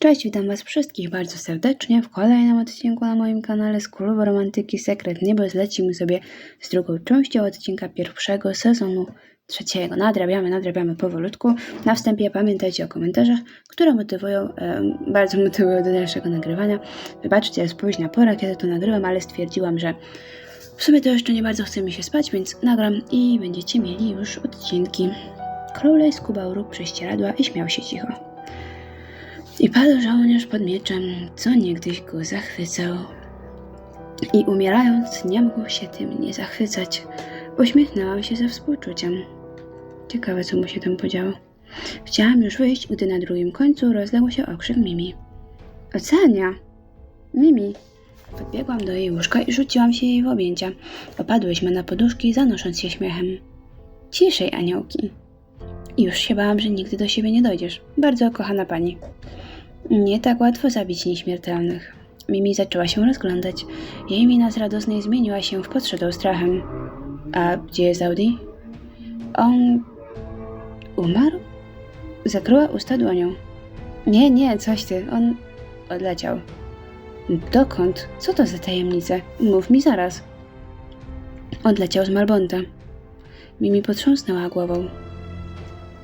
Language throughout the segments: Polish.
Cześć, witam Was wszystkich bardzo serdecznie w kolejnym odcinku na moim kanale z Klubu Romantyki Sekret Niebo. Zlecimy sobie z drugą częścią odcinka pierwszego sezonu trzeciego. Nadrabiamy, nadrabiamy powolutku. Na wstępie pamiętajcie o komentarzach, które motywują, em, bardzo motywują do dalszego nagrywania. Wybaczcie, jest późna pora, kiedy to nagrywam, ale stwierdziłam, że w sumie to jeszcze nie bardzo chce mi się spać, więc nagram i będziecie mieli już odcinki. Crowley skubał róg prześcieradła i śmiał się cicho. I padł żołnierz pod mieczem, co niegdyś go zachwycał. I umierając, nie mógł się tym nie zachwycać. Uśmiechnęłam się ze współczuciem. Ciekawe, co mu się tam podziało. Chciałam już wyjść, gdy na drugim końcu rozległ się okrzyk Mimi. Ocenia! Mimi! Podbiegłam do jej łóżka i rzuciłam się jej w objęcia. Opadłyśmy na poduszki, zanosząc się śmiechem. Ciszej, aniołki! Już się bałam, że nigdy do siebie nie dojdziesz. Bardzo kochana pani. Nie tak łatwo zabić nieśmiertelnych. Mimi zaczęła się rozglądać. Jej mina z radosnej zmieniła się w podszytą strachem. A gdzie jest Audi? On... umarł? Zakryła usta dłonią. Nie, nie, coś ty. On odleciał. Dokąd? Co to za tajemnice? Mów mi zaraz. Odleciał z Malbonta. Mimi potrząsnęła głową.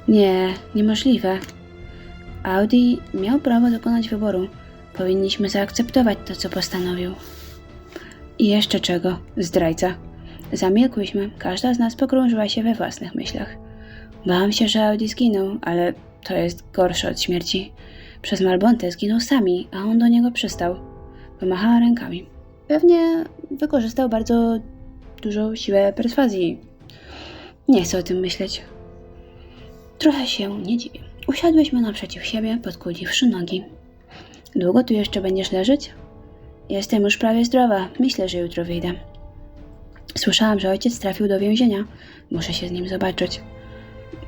Nie, niemożliwe. Audi miał prawo dokonać wyboru. Powinniśmy zaakceptować to, co postanowił. I jeszcze czego? Zdrajca. Zamilkłyśmy, każda z nas pogrążyła się we własnych myślach. Bałam się, że Audi zginął, ale to jest gorsze od śmierci. Przez Malbontę zginął sami, a on do niego przystał. Pomachała rękami. Pewnie wykorzystał bardzo dużą siłę perswazji. Nie chcę o tym myśleć. Trochę się nie dziwię. Usiadłyśmy naprzeciw siebie, podkuliwszy nogi. Długo tu jeszcze będziesz leżeć? Jestem już prawie zdrowa. Myślę, że jutro wyjdę. Słyszałam, że ojciec trafił do więzienia. Muszę się z nim zobaczyć.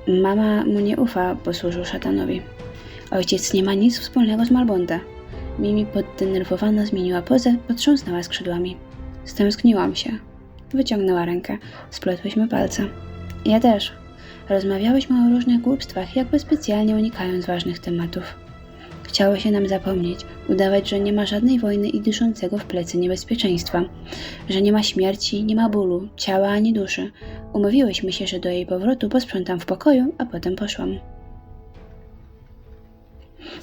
Mama mu nie ufa, bo służył szatanowi. Ojciec nie ma nic wspólnego z Malbonta. Mimi poddenerwowana zmieniła pozę, potrząsnęła skrzydłami. Stęskniłam się. Wyciągnęła rękę. Splotłyśmy palce. Ja też. Rozmawiałyśmy o różnych głupstwach, jakby specjalnie unikając ważnych tematów. Chciało się nam zapomnieć, udawać, że nie ma żadnej wojny i dyszącego w plecy niebezpieczeństwa, że nie ma śmierci, nie ma bólu, ciała ani duszy. Umówiłyśmy się, że do jej powrotu posprzątam w pokoju, a potem poszłam.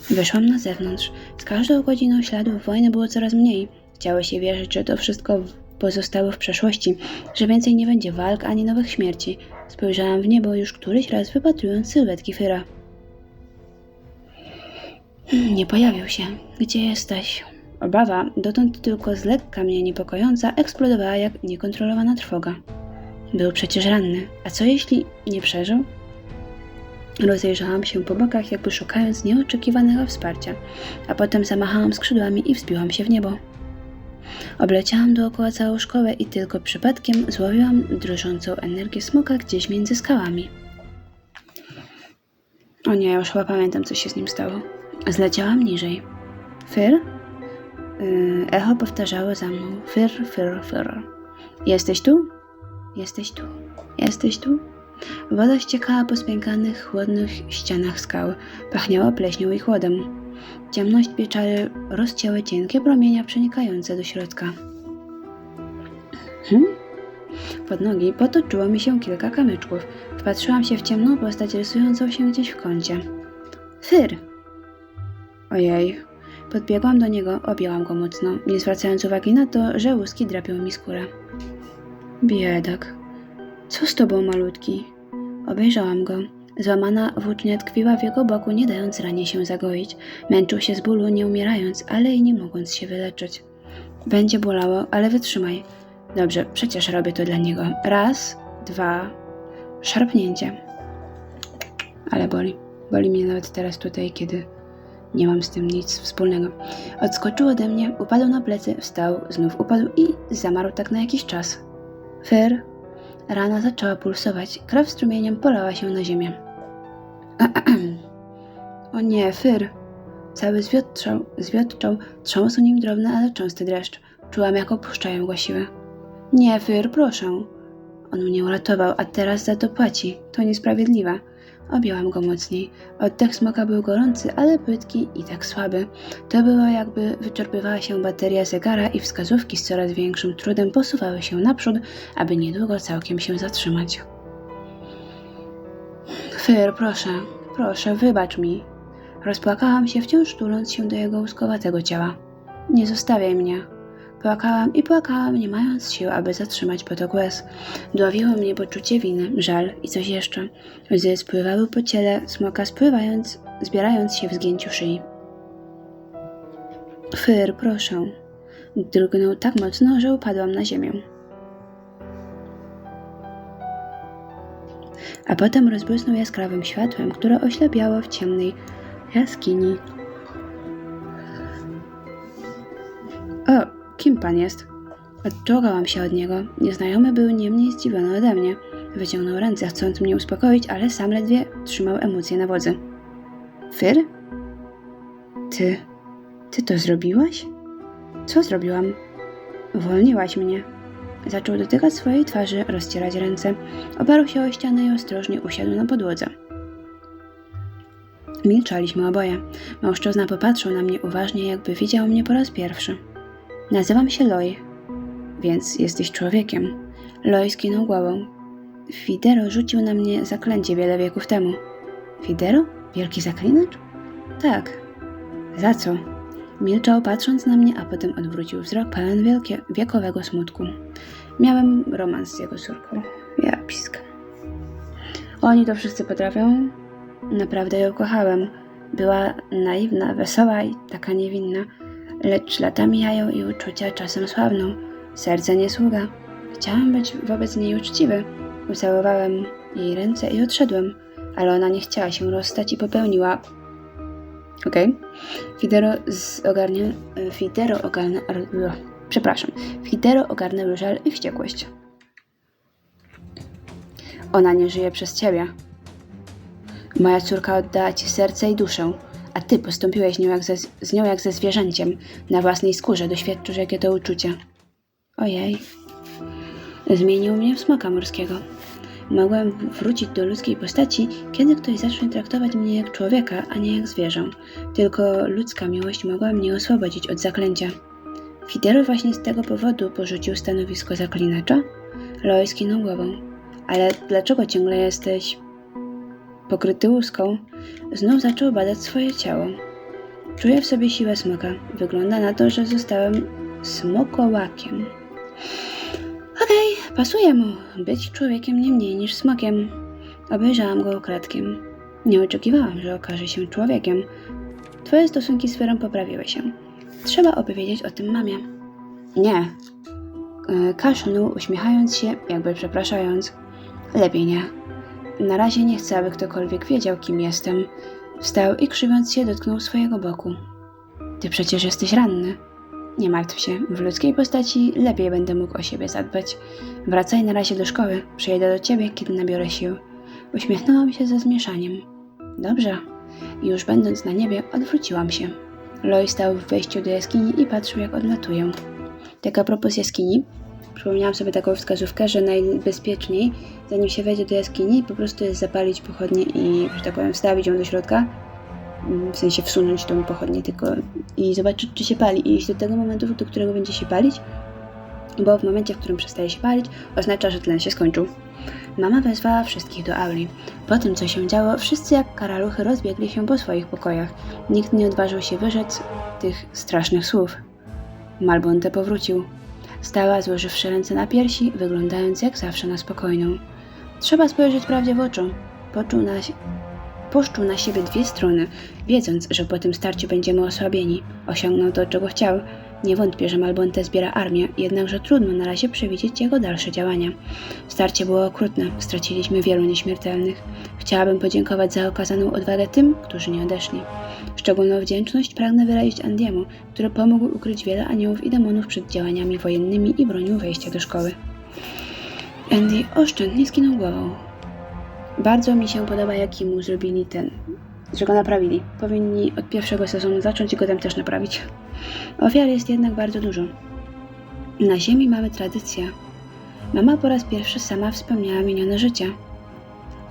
Wyszłam na zewnątrz. Z każdą godziną śladów wojny było coraz mniej. Chciało się wierzyć, że to wszystko pozostało w przeszłości, że więcej nie będzie walk ani nowych śmierci. Spojrzałam w niebo już któryś raz wypatrując sylwetki Fyra. Hmm, Nie pojawił się. Gdzie jesteś? Obawa, dotąd tylko z lekka mnie niepokojąca, eksplodowała jak niekontrolowana trwoga. Był przecież ranny. A co jeśli nie przeżył? Rozejrzałam się po bokach, jakby szukając nieoczekiwanego wsparcia, a potem zamachałam skrzydłami i wzbiłam się w niebo. Obleciałam dookoła całą szkołę i tylko przypadkiem złowiłam drżącą energię smoka gdzieś między skałami. O nie, już chyba pamiętam, co się z nim stało. Zleciałam niżej. Fyr? Yy, echo powtarzało za mną. Fyr, fyr, fyr. Jesteś tu? Jesteś tu. Jesteś tu? Woda ściekała po spękanych, chłodnych ścianach skał. Pachniała pleśnią i chłodem. Ciemność pieczary rozcięły cienkie promienia przenikające do środka. Hmm? Pod nogi potoczyło mi się kilka kamyczków. Wpatrzyłam się w ciemną postać rysującą się gdzieś w kącie. Fyr! Ojej. Podbiegłam do niego, objęłam go mocno, nie zwracając uwagi na to, że łuski drapią mi skórę. Biedak. Co z tobą, malutki? Obejrzałam go. Złamana włócznia tkwiła w jego boku, nie dając ranie się zagoić. Męczył się z bólu, nie umierając, ale i nie mogąc się wyleczyć. Będzie bolało, ale wytrzymaj. Dobrze, przecież robię to dla niego. Raz, dwa, szarpnięcie. Ale boli. Boli mnie nawet teraz tutaj, kiedy nie mam z tym nic wspólnego. Odskoczył ode mnie, upadł na plecy, wstał, znów upadł i zamarł tak na jakiś czas. Fyr. Rana zaczęła pulsować, krew strumieniem polała się na ziemię. o nie, Fyr! Cały zwiotczał, zwiotczał, trząsł nim drobny, ale częsty dreszcz. Czułam, jak opuszczają go siły. Nie, Fyr, proszę. On mnie uratował, a teraz za to płaci. To niesprawiedliwe. Objęłam go mocniej. Oddech smoka był gorący, ale płytki i tak słaby. To było jakby wyczerpywała się bateria zegara i wskazówki z coraz większym trudem posuwały się naprzód, aby niedługo całkiem się zatrzymać. Fyr, proszę, proszę, wybacz mi. Rozpłakałam się, wciąż tuląc się do jego łuskowatego ciała. Nie zostawiaj mnie. Płakałam i płakałam, nie mając sił, aby zatrzymać potok łez. Dławiło mnie poczucie winy, żal i coś jeszcze. Łzy spływały po ciele smoka, spływając, zbierając się w zgięciu szyi. Fyr, proszę. Drgnął tak mocno, że upadłam na ziemię. A potem rozbłysnął jaskrawym światłem, które oślepiało w ciemnej jaskini. O, kim pan jest? Odczołgałam się od niego. Nieznajomy był nie mniej zdziwiony ode mnie. Wyciągnął ręce, chcąc mnie uspokoić, ale sam ledwie trzymał emocje na wodzy. Fyr? Ty. Ty to zrobiłaś? Co zrobiłam? Uwolniłaś mnie. Zaczął dotykać swojej twarzy, rozcierać ręce. Oparł się o ścianę i ostrożnie usiadł na podłodze. Milczaliśmy oboje. Mężczyzna popatrzył na mnie uważnie, jakby widział mnie po raz pierwszy. Nazywam się Loi, więc jesteś człowiekiem. Loi skinął głową. Fidero rzucił na mnie zaklęcie wiele wieków temu. Fidero? Wielki zaklinacz? Tak. Za co? Milczał, patrząc na mnie, a potem odwrócił wzrok pełen wielkie, wiekowego smutku. Miałem romans z jego córką. Ja piskam. Oni to wszyscy potrafią? Naprawdę ją kochałem. Była naiwna, wesoła i taka niewinna. Lecz lata mijają i uczucia czasem słabną. Serce nie sługa. Chciałem być wobec niej uczciwy. Ucałowałem jej ręce i odszedłem, ale ona nie chciała się rozstać i popełniła. Okej. Fidero ogarnia... Fidero ogarnia... Przepraszam. Fidero ogarnęły żal i wściekłość. Ona nie żyje przez ciebie. Moja córka oddała ci serce i duszę, a ty postąpiłeś nią ze, z nią jak ze zwierzęciem. Na własnej skórze doświadczysz, jakie to uczucie. Ojej. Zmienił mnie w smoka morskiego. Mogłem wrócić do ludzkiej postaci, kiedy ktoś zacznie traktować mnie jak człowieka, a nie jak zwierzę. Tylko ludzka miłość mogła mnie oswobodzić od zaklęcia. Fidero właśnie z tego powodu porzucił stanowisko zaklinacza? Lois skinął głową. Ale dlaczego ciągle jesteś pokryty łuską? Znów zaczął badać swoje ciało. Czuję w sobie siłę smoka. Wygląda na to, że zostałem smokołakiem. Okej, pasuje mu być człowiekiem nie mniej niż smokiem. Obejrzałam go ukradkiem. Nie oczekiwałam, że okaże się człowiekiem. Twoje stosunki z Ferą poprawiły się. Trzeba opowiedzieć o tym mamie. Nie. E, Kaszlnął, uśmiechając się, jakby przepraszając. Lepiej nie. Na razie nie chcę, aby ktokolwiek wiedział, kim jestem. Wstał i krzywiąc się dotknął swojego boku. Ty przecież jesteś ranny. Nie martw się, w ludzkiej postaci lepiej będę mógł o siebie zadbać. Wracaj na razie do szkoły, przyjedę do ciebie, kiedy nabiorę sił. Uśmiechnęłam się ze zmieszaniem. Dobrze. Już będąc na niebie, odwróciłam się. Lois stał w wejściu do jaskini i patrzył, jak odlatuję. Tak a propos jaskini, przypomniałam sobie taką wskazówkę, że najbezpieczniej, zanim się wejdzie do jaskini, po prostu jest zapalić pochodnię i, że tak powiem, wstawić ją do środka, w sensie wsunąć tą pochodnię tylko i zobaczyć, czy się pali. I iść do tego momentu, do którego będzie się palić, bo w momencie, w którym przestaje się palić, oznacza, że tlen się skończył. Mama wezwała wszystkich do auli. Po tym, co się działo, wszyscy jak karaluchy rozbiegli się po swoich pokojach. Nikt nie odważył się wyrzec tych strasznych słów. Malbonte powrócił. Stała, złożywszy ręce na piersi, wyglądając jak zawsze na spokojną. Trzeba spojrzeć prawdzie w oczy. Poczuł na, poszczuł na siebie dwie strony, wiedząc, że po tym starciu będziemy osłabieni. Osiągnął to, czego chciał. Nie wątpię, że Malbonte zbiera armię, jednakże trudno na razie przewidzieć jego dalsze działania. Starcie było okrutne, straciliśmy wielu nieśmiertelnych. Chciałabym podziękować za okazaną odwagę tym, którzy nie odeszli. Szczególną wdzięczność pragnę wyrazić Andiemu, który pomógł ukryć wiele aniołów i demonów przed działaniami wojennymi i bronił wejścia do szkoły. Andy oszczędnie skinął głową. Bardzo mi się podoba, jaki mu zrobili ten, że go naprawili. Powinni od pierwszego sezonu zacząć i go tam też naprawić. Ofiar jest jednak bardzo dużo. Na ziemi mamy tradycję. Mama po raz pierwszy sama wspomniała minione życie.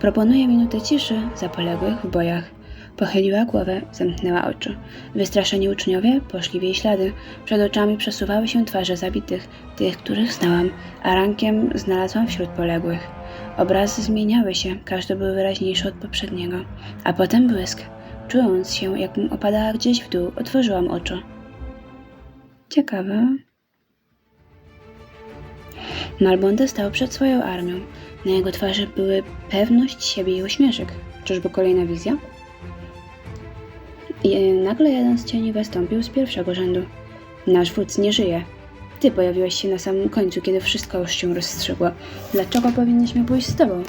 Proponuję minutę ciszy za poległych w bojach. Pochyliła głowę, zamknęła oczy. Wystraszeni uczniowie poszli w jej ślady. Przed oczami przesuwały się twarze zabitych, tych, których znałam, a rankiem znalazłam wśród poległych. Obrazy zmieniały się, każdy był wyraźniejszy od poprzedniego. A potem błysk. Czując się, jakbym opadała gdzieś w dół, otworzyłam oczy. Ciekawe. Malbonte stał przed swoją armią. Na jego twarzy były pewność siebie i uśmieszek. Czyżby kolejna wizja? I nagle jeden z cieni wystąpił z pierwszego rzędu. Nasz wódz nie żyje. Ty pojawiłeś się na samym końcu, kiedy wszystko już się rozstrzygło. Dlaczego powinniśmy pójść z tobą?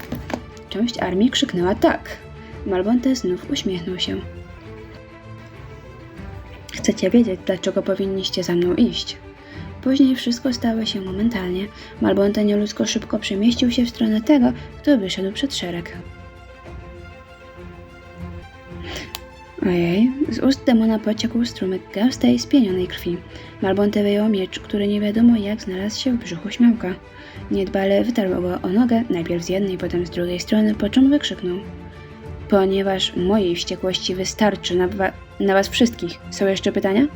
Część armii krzyknęła tak. Malbonte znów uśmiechnął się. Chcecie wiedzieć, dlaczego powinniście za mną iść? Później wszystko stało się momentalnie. Malbonte nieludzko szybko przemieścił się w stronę tego, kto wyszedł przed szereg. Ojej, z ust demona pociekł strumyk gęstej, spienionej krwi. Malbonte wyjął miecz, który nie wiadomo jak znalazł się w brzuchu śmiałka. Niedbale wytarł go o nogę, najpierw z jednej, potem z drugiej strony, po czym wykrzyknął. Ponieważ mojej wściekłości wystarczy na, na was wszystkich. Są jeszcze pytania?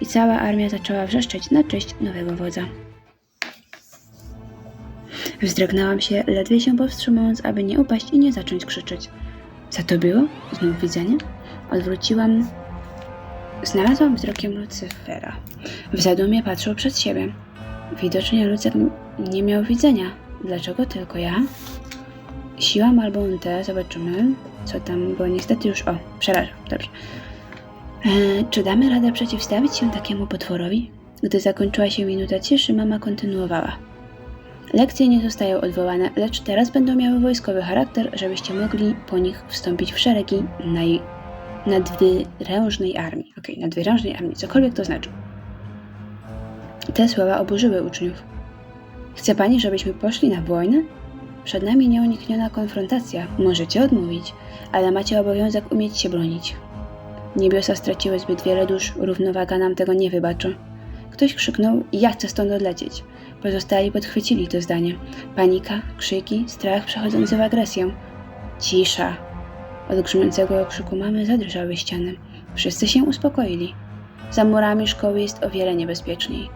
I cała armia zaczęła wrzeszczeć na cześć nowego wodza. Wzdrygnęłam się, ledwie się powstrzymując, aby nie upaść i nie zacząć krzyczeć. Co to było? Znów widzenie? Odwróciłam. Znalazłam wzrokiem Lucyfera. W zadumie patrzył przed siebie. Widocznie Lucek n- nie miał widzenia. Dlaczego tylko ja? Siła Malbonte, zobaczymy, co tam, bo niestety już. O, przerażam, dobrze. E, czy damy radę przeciwstawić się takiemu potworowi? Gdy zakończyła się minuta ciszy, mama kontynuowała. Lekcje nie zostają odwołane, lecz teraz będą miały wojskowy charakter, żebyście mogli po nich wstąpić w szeregi naj... nadwyrężnej armii. Okej, nadwyrężnej armii, cokolwiek to znaczy. Te słowa oburzyły uczniów. Chce pani, żebyśmy poszli na wojnę? Przed nami nieunikniona konfrontacja. Możecie odmówić, ale macie obowiązek umieć się bronić. Niebiosa straciły zbyt wiele dusz, równowaga nam tego nie wybaczy. Ktoś krzyknął: Ja chcę stąd odlecieć. Pozostali podchwycili to zdanie. Panika, krzyki, strach przechodzący w agresję. Cisza. Od grzmiącego okrzyku mamy zadrżały ściany. Wszyscy się uspokoili. Za murami szkoły jest o wiele niebezpieczniej.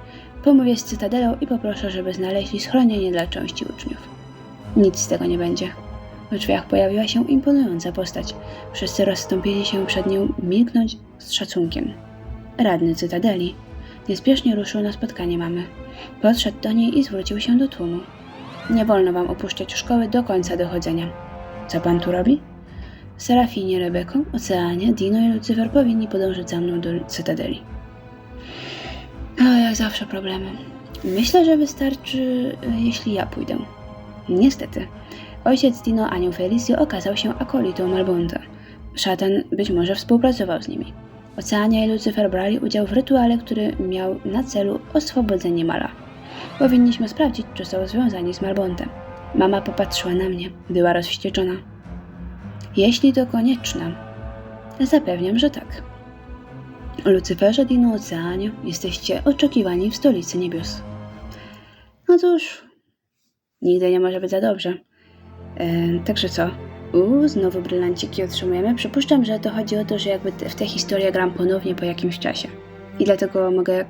Pomówię z Cytadelą i poproszę, żeby znaleźli schronienie dla części uczniów. Nic z tego nie będzie. W drzwiach pojawiła się imponująca postać. Wszyscy rozstąpili się przed nią, milknąć z szacunkiem. Radny Cytadeli niespiesznie ruszył na spotkanie mamy. Podszedł do niej i zwrócił się do tłumu. Nie wolno wam opuszczać szkoły do końca dochodzenia. Co pan tu robi? Serafinie, Rebeko, Oceanie, Dino i Lucyfer powinni podążyć za mną do Cytadeli. O, jak zawsze problemy. Myślę, że wystarczy, jeśli ja pójdę. Niestety. Ojciec Dino, anioł Felicio, okazał się akolitą Malbonta. Szatan być może współpracował z nimi. Oceania i Lucyfer brali udział w rytuale, który miał na celu oswobodzenie Mala. Powinniśmy sprawdzić, czy są związani z Malbontem. Mama popatrzyła na mnie, była rozwścieczona. Jeśli to konieczne, zapewniam, że tak. Lucyferze, Dino, Oceanie, jesteście oczekiwani w stolicy niebios. No cóż, nigdy nie może być za dobrze. E, także co? Uuu, znowu brylanciki otrzymujemy. Przypuszczam, że to chodzi o to, że jakby w tę historię gram ponownie po jakimś czasie. I dlatego mogę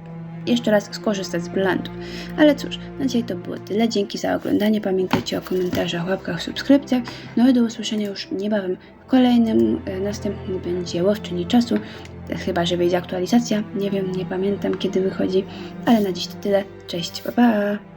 jeszcze raz skorzystać z brylantów. Ale cóż, na dzisiaj to było tyle. Dzięki za oglądanie. Pamiętajcie o komentarzach, łapkach, subskrypcjach. No i do usłyszenia już niebawem w kolejnym. E, następny będzie Łowczyni Czasu. E, Chyba, że wyjdzie aktualizacja. Nie wiem, nie pamiętam kiedy wychodzi. Ale na dziś to tyle. Cześć, pa pa!